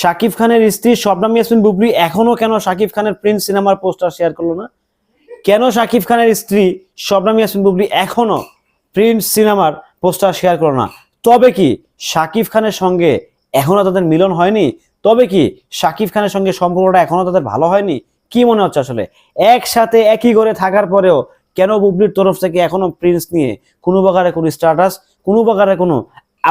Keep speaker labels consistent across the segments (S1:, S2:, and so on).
S1: শাকিব খানের স্ত্রী শবনাম ইয়াসমিন বুবলি এখনও কেন শাকিব খানের প্রিন্স সিনেমার পোস্টার শেয়ার করল না? কেন শাকিব খানের স্ত্রী শবনাম ইয়াসমিন বুবলি এখনও প্রিন্স সিনেমার পোস্টার শেয়ার করল না? তবে কি শাকিব খানের সঙ্গে এখনও তাদের মিলন হয়নি? তবে কি শাকিব খানের সঙ্গে সম্পর্কটা এখনও তাদের ভালো হয়নি? কি মনে হচ্ছে আসলে? একসাথে একই ঘরে থাকার পরেও কেন বুবলির তরফ থেকে এখনও প্রিন্স নিয়ে কোনো প্রকারে কোনো স্ট্যাটাস কোনো প্রকারে কোনো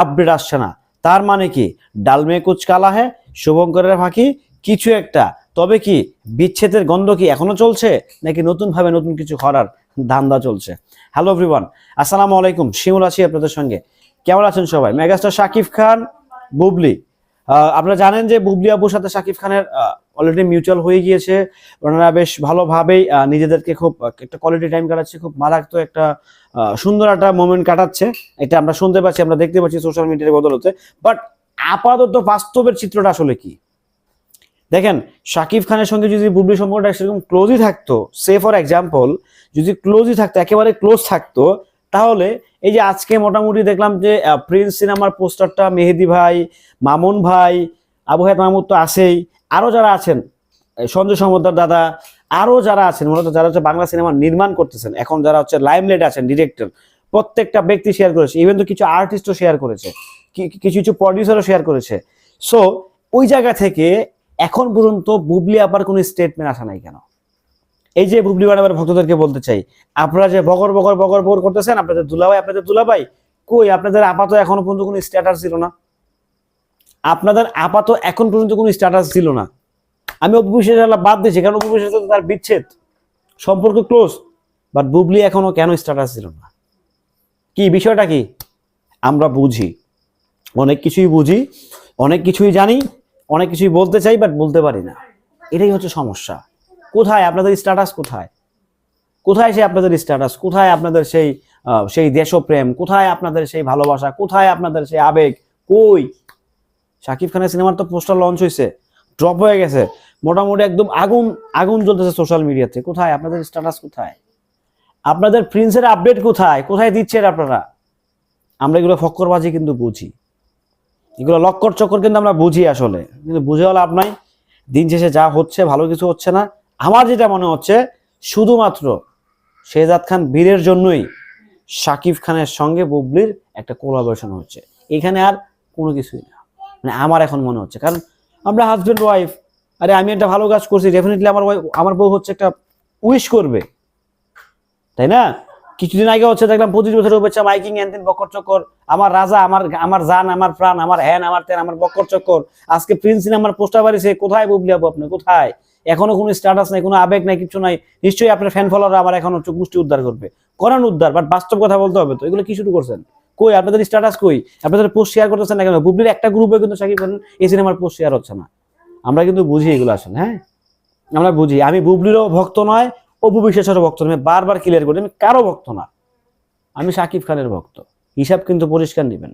S1: আপডেট আসছে না? তার মানে কি? ডালমে কুচ কালা হ্যাঁ শুভঙ্করের ফাঁকি? কিছু একটা। তবে কি, বিচ্ছেদের গন্ধ কি এখনও চলছে? নাকি নতুনভাবে নতুন কিছু করার ধান্দা চলছে? হ্যালো এভরিওয়ান আসসালামু আলাইকুম। শিমুল আছি আপনাদের সঙ্গে। কেমন আছেন সবাই? মেগাস্টার শাকিব খান, বুবলি। আপনারা জানেন যে বুবলি আবুর সাথে শাকিব খানের অলরেডি মিউচুয়াল হয়ে গিয়েছে। ওনারা বেশ ভালোভাবেই নিজেদেরকে খুব, একটা কোয়ালিটি টাইম কাটাচ্ছে, খুব মারাত্মক একটা সুন্দর একটা মোমেন্ট কাটাচ্ছে। এটা আমরা শুনতে পাচ্ছি, আমরা দেখতে পাচ্ছি সোশ্যাল মিডিয়ার বদলতে। বাট আপাতত বাস্তবের চিত্রটা আসলে কি? দেখেন, শাকিব খানের সঙ্গে যদি বুবলি সম্পর্কটা সেরকম ক্লোজই থাকতো সে ফর এক্সাম্পল যদি ক্লোজই থাকতো, একেবারে ক্লোজ থাকতো, তাহলে এই যে আজকে মোটামুটি দেখলাম যে প্রিন্স সিনেমার পোস্টারটা মেহেদি ভাই, মামুন ভাই, আবু হায়াত মাহমুদ তো আছেই আরও যারা আছেন সঞ্জয় সমদ্দার দাদা, আরও যারা আছেন, মূলত যারা হচ্ছে বাংলা সিনেমা নির্মাণ করতেছেন, এখন যারা হচ্ছে লাইমলাইট আছেন ডিরেক্টর প্রত্যেকটা ব্যক্তি শেয়ার করেছে ইভেন তো কিছু আর্টিস্টও শেয়ার করেছে কিছু কিছু প্রডিউসারও শেয়ার করেছে। সো ওই জায়গা থেকে এখন পর্যন্ত বুবলি আবার কোনো স্টেটমেন্ট আসা নাই কেন? এই যে বুবলি ম্যাডামের ভক্তদেরকে বলতে চাই, আপনারা যে বগর বগর বগর বগর করতেছেন, আপনাদের দুলাভাই আপনাদের দুলাভাই কই? আপনাদের আপাতত এখনও পর্যন্ত কোনো স্ট্যাটাস ছিল না। আপনাদের আপাতত এখন পর্যন্ত কোনো স্ট্যাটাস ছিল না। আমি অপু বিশ্বাস বাদ দিয়েছি, কারণ অপু সাথে তার বিচ্ছেদ। সম্পর্ক ক্লোজ বাট বুবলি এখনও কেন স্ট্যাটাস ছিল না? কি, বিষয়টা কি? আমরা বুঝি। অনেক কিছুই বুঝি, অনেক কিছুই জানি, অনেক কিছুই বলতে চাই বাট বলতে পারি না। এটাই হচ্ছে সমস্যা। কোথায় আপনাদের স্ট্যাটাস কোথায়? কোথায় সেই আপনাদের স্ট্যাটাস কোথায় আপনাদের সেই সেই দেশপ্রেম? কোথায় আপনাদের সেই ভালোবাসা? কোথায় আপনাদের সেই আবেগ? কই? শাকিব খানের সিনেমার তো পোস্টার লঞ্চ হয়েছে ড্রপ হয়ে গেছে। মোটামুটি একদম আগুন আগুন জ্বলতেছে সোশ্যাল মিডিয়াতে কোথায়? আপনাদের স্ট্যাটাস কোথায়? আপনাদের প্রিন্সের আপডেট কোথায়? কোথায় দিচ্ছেন আপনারা? আমরা এগুলো ফক্করবাজি কিন্তু বুঝি। এগুলো লক্কর চক্কর কিন্তু আমরা বুঝি আসলে। কিন্তু বুঝেও লাভ নাই। দিন শেষে যা হচ্ছে, ভালো কিছু হচ্ছে না। আমার যেটা মনে হচ্ছে, শুধুমাত্র শেহজাদ খান বীরের জন্যই শাকিব খানের সঙ্গে বুবলির একটা কোলাবোরেশন হচ্ছে। এখানে আর কোনো কিছুই না। মানে আমার এখন মনে হচ্ছে। কারণ আমরা হাজবেন্ড ওয়াইফ আরে আমি একটা ভালো কাজ করছি ডেফিনেটলি আমার আমার বউ হচ্ছে একটা উইশ করবে। তাই না? কিছুদিন আগে হচ্ছে দেখলাম পঁচিশ বছরের বাচ্চা মাইকিং এনতেন বকর চক্কর, আমার রাজা, আমার আমার জান, আমার প্রাণ, আমার হ্যান আমার তেন, আমার বকর চক্কর, আজকে প্রিন্স আমার পোস্টার বাড়িছে, কোথায় বুবলি আবু আপনি? কোথায়? এখনও কোনো স্ট্যাটাস নাই, কোনো আবেগ নাই, কিছু নাই, নিশ্চয়ই আপনার ফ্যান ফলোয়ার আমার এখনও মুষ্টি উদ্ধার করবে। করান উদ্ধার বাট বাস্তব কথা বলতে হবে তো, এগুলো কি শুরু করছেন? কই? আপনাদের স্ট্যাটাস কই, আপনাদের পোস্ট শেয়ার করতেছেন না কেন? বুবলির একটা গ্রুপে কিন্তু সাকিব খান এই সিনেমার পোস্ট শেয়ার হচ্ছে না। আমরা কিন্তু বুঝি এগুলো আসলে হ্যাঁ? আমরা বুঝি। আমি বুবলিরও ভক্ত নয়, অপু বিশ্বাসেরও ভক্ত আমি বারবার ক্লিয়ার করি আমি কারও ভক্ত না। আমি সাকিব খানের ভক্ত। হিসাব কিন্তু পরিষ্কার নেবেন।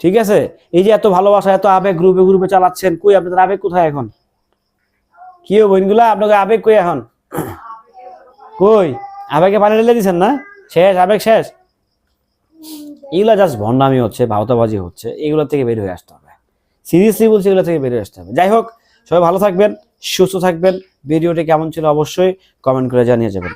S1: ঠিক আছে? এই যে এত ভালোবাসা, এত আবেগ গ্রুপে গ্রুপে চালাচ্ছেন, কই আপনাদের আবেগ কোথায় এখন? কি ও বোনগুলা? আপনাকে আবেগ কই এখন? কই? আবেগে পানি ঢেলে দিচ্ছেন না? শেষ, আবেগ শেষ? এগুলো জাস্ট ভণ্ডামি হচ্ছে, ভাওতাবাজি হচ্ছে, এগুলো থেকে বের হয়ে আসতে হবে। সিরিয়াসলি বলছি এগুলো থেকে বের হয়ে আসতে হবে। যাই হোক, সবাই ভালো থাকবেন, সুস্থ থাকবেন। ভিডিওটি কেমন ছিল অবশ্যই কমেন্ট করে জানিয়ে যাবেন।